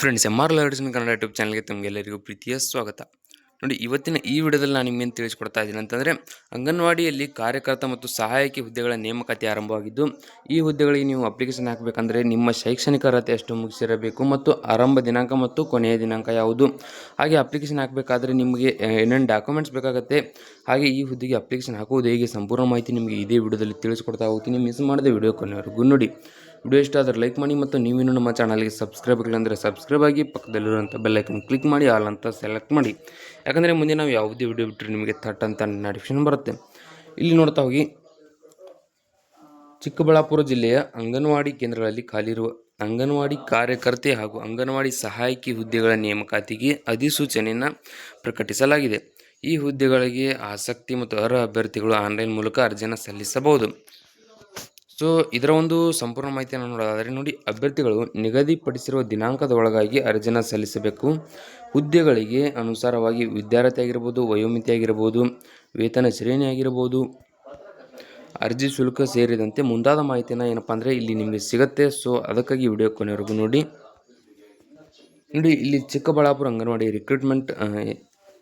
Friends M R Lurdson Kannada YouTube ಚಾನಲ್ಗೆ ತಮಗೆಲ್ಲರಿಗೂ ಪ್ರೀತಿಯ ಸ್ವಾಗತ. ನೋಡಿ, ಇವತ್ತಿನ ಈ ವಿಡಿಯೋದಲ್ಲಿ ನಾನು ನಿಮಗೇನು ತಿಳಿಸ್ಕೊಡ್ತಾ ಇದ್ದೀನಿ ಅಂತಂದರೆ, ಅಂಗನವಾಡಿಯಲ್ಲಿ ಕಾರ್ಯಕರ್ತ ಮತ್ತು ಸಹಾಯಕಿ ಹುದ್ದೆಗಳ ನೇಮಕಾತಿ ಆರಂಭವಾಗಿದ್ದು, ಈ ಹುದ್ದೆಗಳಿಗೆ ನೀವು ಅಪ್ಲಿಕೇಶನ್ ಹಾಕಬೇಕಂದ್ರೆ ನಿಮ್ಮ ಶೈಕ್ಷಣಿಕ ಅರ್ಹತೆ ಎಷ್ಟು ಮುಗಿಸಿರಬೇಕು ಮತ್ತು ಆರಂಭ ದಿನಾಂಕ ಮತ್ತು ಕೊನೆಯ ದಿನಾಂಕ ಯಾವುದು? ಹಾಗೆ ಅಪ್ಲಿಕೇಶನ್ ಹಾಕಬೇಕಾದ್ರೆ ನಿಮಗೆ ಏನೇನು ಡಾಕ್ಯುಮೆಂಟ್ಸ್ ಬೇಕಾಗುತ್ತೆ? ಹಾಗೆ ಈ ಹುದ್ದೆಗೆ ಅಪ್ಲಿಕೇಶನ್ ಹಾಕುವುದು ಹೇಗೆ? ಸಂಪೂರ್ಣ ಮಾಹಿತಿ ನಿಮಗೆ ಇದೇ ವಿಡಿಯೋದಲ್ಲಿ ತಿಳಿಸ್ಕೊಡ್ತಾ ಹೋಗ್ತೀನಿ. ಮಿಸ್ ಮಾಡದೆ ವಿಡಿಯೋ ಕೊನೆವರೆಗೂ ನೋಡಿ. ವಿಡಿಯೋ ಇಷ್ಟ ಆದರೆ ಲೈಕ್ ಮಾಡಿ ಮತ್ತು ನೀವಿನ್ನೂ ನಮ್ಮ ಚಾನಲ್ಗೆ ಸಬ್ಸ್ಕ್ರೈಬ್ ಆಗಿಲ್ಲ ಅಂದರೆ ಸಬ್ಸ್ಕ್ರೈಬ್ ಆಗಿ ಪಕ್ಕದಲ್ಲಿರುವಂಥ ಬೆಲ್ಲೈಕನ್ ಕ್ಲಿಕ್ ಮಾಡಿ ಆಲ್ ಅಂತ ಸೆಲೆಕ್ಟ್ ಮಾಡಿ. ಯಾಕಂದರೆ ಮುಂದೆ ನಾವು ಯಾವುದೇ ವಿಡಿಯೋ ಬಿಟ್ಟರೆ ನಿಮಗೆ ಥಟ್ ಅಂತ ನೋಟಿಫಿಕೇಶನ್ ಬರುತ್ತೆ. ಇಲ್ಲಿ ನೋಡ್ತಾ ಹೋಗಿ. ಚಿಕ್ಕಬಳ್ಳಾಪುರ ಜಿಲ್ಲೆಯ ಅಂಗನವಾಡಿ ಕೇಂದ್ರಗಳಲ್ಲಿ ಖಾಲಿರುವ ಅಂಗನವಾಡಿ ಕಾರ್ಯಕರ್ತೆ ಹಾಗೂ ಅಂಗನವಾಡಿ ಸಹಾಯಕಿ ಹುದ್ದೆಗಳ ನೇಮಕಾತಿಗೆ ಅಧಿಸೂಚನೆಯನ್ನು ಪ್ರಕಟಿಸಲಾಗಿದೆ. ಈ ಹುದ್ದೆಗಳಿಗೆ ಆಸಕ್ತಿ ಮತ್ತು ಅರ್ಹ ಅಭ್ಯರ್ಥಿಗಳು ಆನ್ಲೈನ್ ಮೂಲಕ ಅರ್ಜಿಯನ್ನು ಸಲ್ಲಿಸಬಹುದು. ಸೊ, ಇದರ ಒಂದು ಸಂಪೂರ್ಣ ಮಾಹಿತಿಯನ್ನು ನೋಡೋದಾದರೆ, ನೋಡಿ, ಅಭ್ಯರ್ಥಿಗಳು ನಿಗದಿಪಡಿಸಿರುವ ದಿನಾಂಕದ ಒಳಗಾಗಿ ಅರ್ಜಿನ ಸಲ್ಲಿಸಬೇಕು. ಹುದ್ದೆಗಳಿಗೆ ಅನುಸಾರವಾಗಿ ವಿದ್ಯಾರ್ಥಿ ಆಗಿರ್ಬೋದು, ವಯೋಮಿತಿ ಆಗಿರ್ಬೋದು, ವೇತನ ಶ್ರೇಣಿ ಆಗಿರ್ಬೋದು, ಅರ್ಜಿ ಶುಲ್ಕ ಸೇರಿದಂತೆ ಮುಂದಾದ ಮಾಹಿತಿನ ಏನಪ್ಪ ಅಂದರೆ ಇಲ್ಲಿ ನಿಮಗೆ ಸಿಗುತ್ತೆ. ಸೊ, ಅದಕ್ಕಾಗಿ ವಿಡಿಯೋ ಕೊನೆವರೆಗೂ ನೋಡಿ. ನೋಡಿ, ಇಲ್ಲಿ Chikkaballapura anganwadi recruitment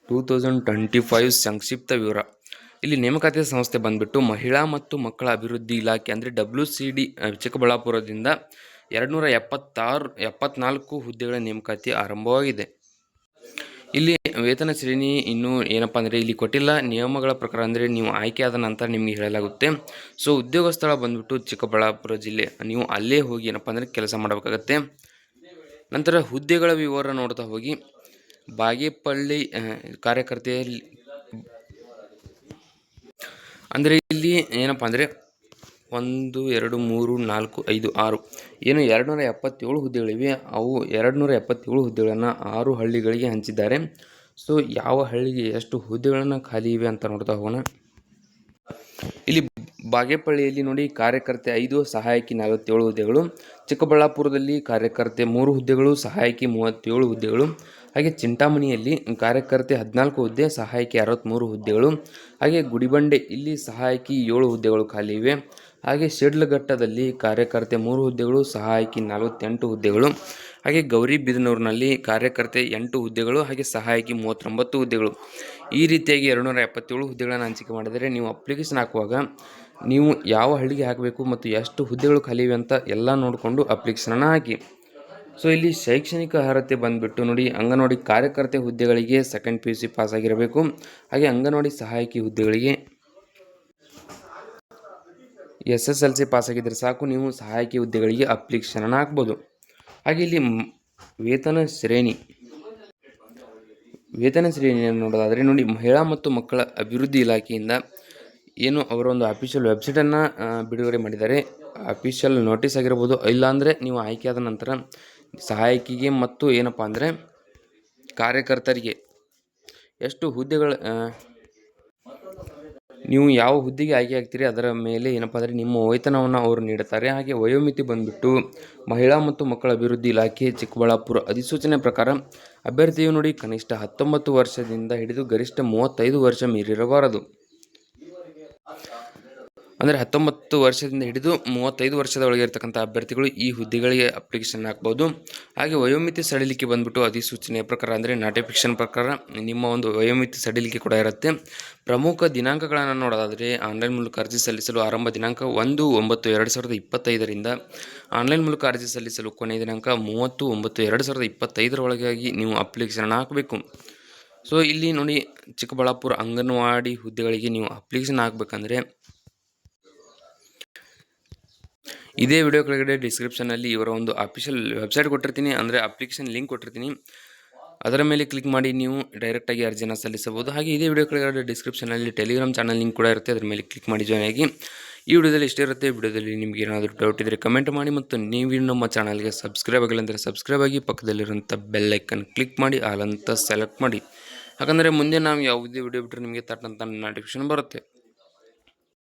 two thousand twenty five ಸಂಕ್ಷಿಪ್ತ ವಿವರ. ಇಲ್ಲಿ ನೇಮಕಾತಿ ಸಂಸ್ಥೆ ಬಂದ್ಬಿಟ್ಟು ಮಹಿಳಾ ಮತ್ತು ಮಕ್ಕಳ ಅಭಿವೃದ್ಧಿ ಇಲಾಖೆ ಅಂದರೆ ಡಬ್ಲ್ಯೂ ಸಿ ಡಿ ಚಿಕ್ಕಬಳ್ಳಾಪುರದಿಂದ ಎರಡುನೂರ ಎಪ್ಪತ್ತಾರು, ಎಪ್ಪತ್ನಾಲ್ಕು ಹುದ್ದೆಗಳ ನೇಮಕಾತಿ ಆರಂಭವಾಗಿದೆ. ಇಲ್ಲಿ ವೇತನ ಶ್ರೇಣಿ ಇನ್ನೂ ಏನಪ್ಪ ಅಂದರೆ ಇಲ್ಲಿ ಕೊಟ್ಟಿಲ್ಲ. ನಿಯಮಗಳ ಪ್ರಕಾರ ಅಂದರೆ ನೀವು ಆಯ್ಕೆ ಆದ ನಂತರ ನಿಮಗೆ ಹೇಳಲಾಗುತ್ತೆ. ಸೊ ಉದ್ಯೋಗ ಸ್ಥಳ ಬಂದ್ಬಿಟ್ಟು ಚಿಕ್ಕಬಳ್ಳಾಪುರ ಜಿಲ್ಲೆ. ನೀವು ಅಲ್ಲೇ ಹೋಗಿ ಏನಪ್ಪ ಅಂದರೆ ಕೆಲಸ ಮಾಡಬೇಕಾಗತ್ತೆ. ನಂತರ ಹುದ್ದೆಗಳ ವಿವರ ನೋಡ್ತಾ ಹೋಗಿ. ಬಾಗೇಪಳ್ಳಿ ಕಾರ್ಯಕರ್ತೆಯಲ್ಲಿ ಅಂದರೆ ಇಲ್ಲಿ ಏನಪ್ಪ ಅಂದರೆ ಒಂದು, ಎರಡು, ಮೂರು, ನಾಲ್ಕು, ಐದು, ಆರು. ಏನು ಎರಡು ನೂರ ಎಪ್ಪತ್ತೇಳು ಹುದ್ದೆಗಳಿವೆ. ಅವು ಎರಡು ನೂರ ಎಪ್ಪತ್ತೇಳು ಹುದ್ದೆಗಳನ್ನು ಆರು ಹಳ್ಳಿಗಳಿಗೆ ಹಂಚಿದ್ದಾರೆ. ಸೊ ಯಾವ ಹಳ್ಳಿಗೆ ಎಷ್ಟು ಹುದ್ದೆಗಳನ್ನು ಖಾಲಿ ಇವೆ ಅಂತ ನೋಡ್ತಾ ಹೋಗೋಣ. ಇಲ್ಲಿ ಬಾಗೇಪಳ್ಳಿಯಲ್ಲಿ ನೋಡಿ ಕಾರ್ಯಕರ್ತೆ ಐದು, ಸಹಾಯಕಿ ನಲವತ್ತೇಳು ಹುದ್ದೆಗಳು. ಚಿಕ್ಕಬಳ್ಳಾಪುರದಲ್ಲಿ ಕಾರ್ಯಕರ್ತೆ ಮೂರು ಹುದ್ದೆಗಳು, ಸಹಾಯಕಿ ಮೂವತ್ತೇಳು ಹುದ್ದೆಗಳು. ಹಾಗೆ ಚಿಂತಾಮಣಿಯಲ್ಲಿ ಕಾರ್ಯಕರ್ತೆ ಹದಿನಾಲ್ಕು ಹುದ್ದೆ, ಸಹಾಯಕಿ ಅರವತ್ತ್ಮೂರು ಹುದ್ದೆಗಳು, ಹಾಗೆ ಗುಡಿಬಂಡೆ ಇಲ್ಲಿ ಸಹಾಯಕಿ ಏಳು ಹುದ್ದೆಗಳು ಖಾಲಿ ಇವೆ. ಹಾಗೆ ಶಿಡ್ಲಘಟ್ಟದಲ್ಲಿ ಕಾರ್ಯಕರ್ತೆ ಮೂರು ಹುದ್ದೆಗಳು, ಸಹಾಯಕಿ ನಲವತ್ತೆಂಟು ಹುದ್ದೆಗಳು, ಹಾಗೆ ಗೌರಿಬಿದನೂರಿನಲ್ಲಿ ಕಾರ್ಯಕರ್ತೆ ಎಂಟು ಹುದ್ದೆಗಳು, ಹಾಗೆ ಸಹಾಯಕಿ ಮೂವತ್ತೊಂಬತ್ತು ಹುದ್ದೆಗಳು. ಈ ರೀತಿಯಾಗಿ ಎರಡುನೂರ ಎಪ್ಪತ್ತೇಳು ಹುದ್ದೆಗಳನ್ನು ಹಂಚಿಕೆ ಮಾಡಿದರೆ ನೀವು ಅಪ್ಲಿಕೇಶನ್ ಹಾಕುವಾಗ ನೀವು ಯಾವ ಹಳ್ಳಿಗೆ ಹಾಕಬೇಕು ಮತ್ತು ಎಷ್ಟು ಹುದ್ದೆಗಳು ಖಾಲಿ ಅಂತ ಎಲ್ಲ ನೋಡಿಕೊಂಡು ಅಪ್ಲಿಕೇಶನನ್ನು ಹಾಕಿ. ಸೊ ಇಲ್ಲಿ ಶೈಕ್ಷಣಿಕ ಅರ್ಹತೆ ಬಂದುಬಿಟ್ಟು ನೋಡಿ, ಅಂಗನವಾಡಿ ಕಾರ್ಯಕರ್ತೆ ಹುದ್ದೆಗಳಿಗೆ second P U C pass ಆಗಿರಬೇಕು. ಹಾಗೆ ಅಂಗನವಾಡಿ ಸಹಾಯಕಿ ಹುದ್ದೆಗಳಿಗೆ S S L C pass ಆಗಿದ್ದರೆ ಸಾಕು. ನೀವು ಸಹಾಯಕಿ ಹುದ್ದೆಗಳಿಗೆ ಅಪ್ಲಿಕೇಶನನ್ನು ಹಾಕ್ಬೋದು. ಹಾಗೆ ಇಲ್ಲಿ ವೇತನ ಶ್ರೇಣಿ. ವೇತನ ಶ್ರೇಣಿಯನ್ನು ನೋಡೋದಾದರೆ ನೋಡಿ, ಮಹಿಳಾ ಮತ್ತು ಮಕ್ಕಳ ಅಭಿವೃದ್ಧಿ ಇಲಾಖೆಯಿಂದ ಏನು ಅವರ ಒಂದು ಅಫಿಷಿಯಲ್ ವೆಬ್ಸೈಟನ್ನು ಬಿಡುಗಡೆ ಮಾಡಿದ್ದಾರೆ. ಅಫಿಷಿಯಲ್ ನೋಟಿಸ್ ಆಗಿರ್ಬೋದು. ಇಲ್ಲಾಂದರೆ ನೀವು ಆಯ್ಕೆಯಾದ ನಂತರ ಸಹಾಯಕಿಗೆ ಮತ್ತು ಏನಪ್ಪ ಅಂದರೆ ಕಾರ್ಯಕರ್ತರಿಗೆ ಎಷ್ಟು ಹುದ್ದೆಗಳ ನೀವು ಯಾವ ಹುದ್ದೆಗೆ ಆಯ್ಕೆ ಆಗ್ತೀರಿ? ಅದರ ಮೇಲೆ ಏನಪ್ಪ ಅಂದರೆ ನಿಮ್ಮ ವೇತನವನ್ನು ಅವರು ನೀಡುತ್ತಾರೆ. ಹಾಗೆ ವಯೋಮಿತಿ ಬಂದುಬಿಟ್ಟು ಮಹಿಳಾ ಮತ್ತು ಮಕ್ಕಳ ಅಭಿವೃದ್ಧಿ ಇಲಾಖೆ ಚಿಕ್ಕಬಳ್ಳಾಪುರ ಅಧಿಸೂಚನೆ ಪ್ರಕಾರ ಅಭ್ಯರ್ಥಿಯು ನೋಡಿ ಕನಿಷ್ಠ ಹತ್ತೊಂಬತ್ತು ವರ್ಷದಿಂದ ಹಿಡಿದು ಗರಿಷ್ಠ ಮೂವತ್ತೈದು ವರ್ಷ ಮೀರಿರಬಾರದು. ಅಂದರೆ ಹತ್ತೊಂಬತ್ತು ವರ್ಷದಿಂದ ಹಿಡಿದು ಮೂವತ್ತೈದು ವರ್ಷದ ಒಳಗೆ ಇರತಕ್ಕಂಥ ಅಭ್ಯರ್ಥಿಗಳು ಈ ಹುದ್ದೆಗಳಿಗೆ ಅಪ್ಲಿಕೇಶನ್ ಹಾಕ್ಬೋದು. ಹಾಗೆ ವಯೋಮಿತಿ ಸಡಿಲಿಕೆ ಬಂದ್ಬಿಟ್ಟು ಅಧಿಸೂಚನೆಯ ಪ್ರಕಾರ ಅಂದರೆ ನೋಟಿಫಿಕೇಶನ್ ಪ್ರಕಾರ ನಿಮ್ಮ ಒಂದು ವಯೋಮಿತಿ ಸಡಿಲಿಕೆ ಕೂಡ ಇರುತ್ತೆ. ಪ್ರಮುಖ ದಿನಾಂಕಗಳನ್ನು ನೋಡೋದಾದರೆ ಆನ್ಲೈನ್ ಮೂಲಕ ಅರ್ಜಿ ಸಲ್ಲಿಸಲು ಆರಂಭ ದಿನಾಂಕ ಒಂದು, ಒಂಬತ್ತು, ಎರಡು ಸಾವಿರದ ಇಪ್ಪತ್ತೈದರಿಂದ ಆನ್ಲೈನ್ ಮೂಲಕ ಅರ್ಜಿ ಸಲ್ಲಿಸಲು ಕೊನೆಯ ದಿನಾಂಕ ಮೂವತ್ತು, ಒಂಬತ್ತು, ಎರಡು ಸಾವಿರದ ಇಪ್ಪತ್ತೈದರೊಳಗಾಗಿ ನೀವು ಅಪ್ಲಿಕೇಶನ್ ಹಾಕಬೇಕು. ಸೊ ಇಲ್ಲಿ ನೋಡಿ ಚಿಕ್ಕಬಳ್ಳಾಪುರ ಅಂಗನವಾಡಿ ಹುದ್ದೆಗಳಿಗೆ ನೀವು ಅಪ್ಲಿಕೇಶನ್ ಹಾಕಬೇಕಂದ್ರೆ ಇದೇ ವಿಡಿಯೋ ಕೆಳಗಡೆ ಡಿಸ್ಕ್ರಿಪ್ಷನಲ್ಲಿ ಇವರ ಒಂದು ಅಫಿಷಿಯಲ್ ವೆಬ್ಸೈಟ್ ಕೊಟ್ಟಿರ್ತೀನಿ. ಅಂದರೆ ಅಪ್ಲಿಕೇಶನ್ ಲಿಂಕ್ ಕೊಟ್ಟಿರ್ತೀನಿ. ಅದರ ಮೇಲೆ ಕ್ಲಿಕ್ ಮಾಡಿ ನೀವು ಡೈರೆಕ್ಟಾಗಿ ಅರ್ಜಿನ ಸಲ್ಲಿಸಬಹುದು. ಹಾಗೆ ಇದೇ ವಿಡಿಯೋ ಕೆಳಗಡೆ ಡಿಸ್ಕ್ರಿಪ್ಷನಲ್ಲಿ ಟೆಲಿಗ್ರಾಮ್ ಚಾನಲ್ ಲಿಂಕ್ ಕೂಡ ಇರುತ್ತೆ. ಅದರ ಮೇಲೆ ಕ್ಲಿಕ್ ಮಾಡಿ ಜಾಯ್ನ್ ಆಗಿ. ಈ ವಿಡಿಯೋದಲ್ಲಿ ಇಷ್ಟೇ ಇರುತ್ತೆ. ವಿಡಿಯೋದಲ್ಲಿ ನಿಮಗೆ ಏನಾದರೂ ಡೌಟ್ ಇದ್ದರೆ ಕಮೆಂಟ್ ಮಾಡಿ ಮತ್ತು ನೀವು ನಮ್ಮ ಚಾನಲ್ಗೆ ಸಬ್ಸ್ಕ್ರೈಬ್ ಆಗಿಲ್ಲ ಅಂದರೆ ಸಬ್ಸ್ಕ್ರೈಬ್ ಆಗಿ ಪಕ್ಕದಲ್ಲಿರುವಂಥ ಬೆಲ್ ಐಕನ್ ಕ್ಲಿಕ್ ಮಾಡಿ ಅಲ್ಲಂತ ಸೆಲೆಕ್ಟ್ ಮಾಡಿ. ಯಾಕಂದರೆ ಮುಂದೆ ನಾವು ಯಾವುದೇ ವಿಡಿಯೋ ಬಿಟ್ಟರೆ ನಿಮಗೆ ತಟ್ಟಂತ ನೋಟಿಫಿಕೇಶನ್ ಬರುತ್ತೆ.